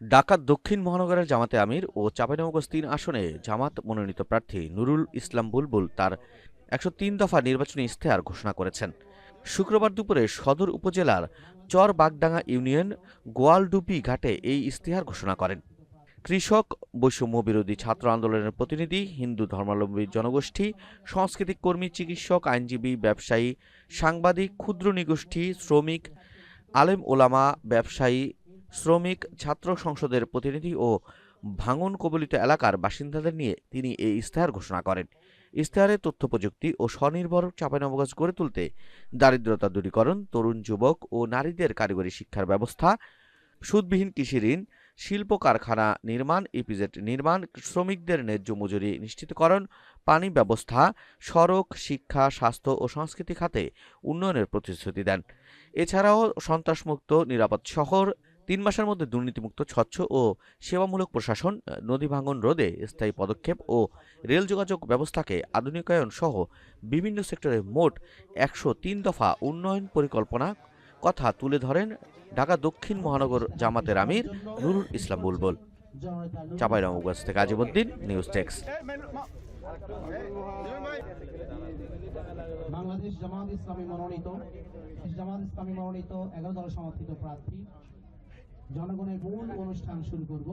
ঢাকা দক্ষিণ মহানগরের জামাতে আমির ও চাঁপাইনবাবগঞ্জ তিন আসনে জামাত মনোনীত প্রার্থী নুরুল ইসলাম বুলবুল তার একশো তিন দফা নির্বাচনী ইশতেহার ঘোষণা করেছেন। শুক্রবার দুপুরে সদর উপজেলার চর বাগডাঙ্গা ইউনিয়ন গোয়ালডুপি ঘাটে এই ইশতেহার ঘোষণা করেন। কৃষক বৈষম্য বিরোধী ছাত্র আন্দোলনের প্রতিনিধি, হিন্দু ধর্মাবলম্বী জনগোষ্ঠী, সাংস্কৃতিক কর্মী, চিকিৎসক, আইনজীবী, ব্যবসায়ী, সাংবাদিক, ক্ষুদ্র নিগোষ্ঠী, শ্রমিক, আলেম ওলামা, ব্যবসায়ী শ্রমিক, ছাত্র সংসদের প্রতিনিধি ও ভাঙন কবলিত এলাকার বাসিন্দাদের নিয়ে তিনি এই ইশতেহার ঘোষণা করেন। ইশতেহারে তথ্য প্রযুক্তি ও স্বনির্ভর চাঁপাইনবাবগঞ্জ গড়ে তুলতে দারিদ্রতা দূরীকরণ, তরুণ যুবক ও নারীদের কারিগরি শিক্ষার ব্যবস্থা, সুদবিহীন কৃষি ঋণ, শিল্প কারখানা নির্মাণ, ইপিজেড নির্মাণ, শ্রমিকদের ন্যায্য মজুরি নিশ্চিতকরণ, পানি ব্যবস্থা, সড়ক, শিক্ষা, স্বাস্থ্য ও সংস্কৃতি খাতে উন্নয়নের প্রতিশ্রুতি দেন। এছাড়াও সন্ত্রাসমুক্ত, নিরাপদ শহর তিন মাসের মধ্যে দুর্নীতিমুক্ত, স্বচ্ছ ও সেবামূলক প্রশাসন নদী ভাঙন রোধে স্থায়ী পদক্ষেপ ও রেল যোগাযোগ ব্যবস্থাকে আধুনিকায়ন সহ বিভিন্ন সেক্টরে মোট একশো তিন দফা উন্নয়ন পরিকল্পনা কথা তুলে ধরেন ঢাকা দক্ষিণ মহানগর জামাতের আমির নুরুল ইসলাম বুলবুল। চাঁপাইনবাবগঞ্জ থেকে আজিমুদ্দিন, নিউজ বাংলাদেশ জামাত ইসলামী মনোনীত জামাত ইসলামী মনোনীত, এগারো দল সমর্থিত প্রার্থী জনগণের মূল অনুষ্ঠান শুরু করব।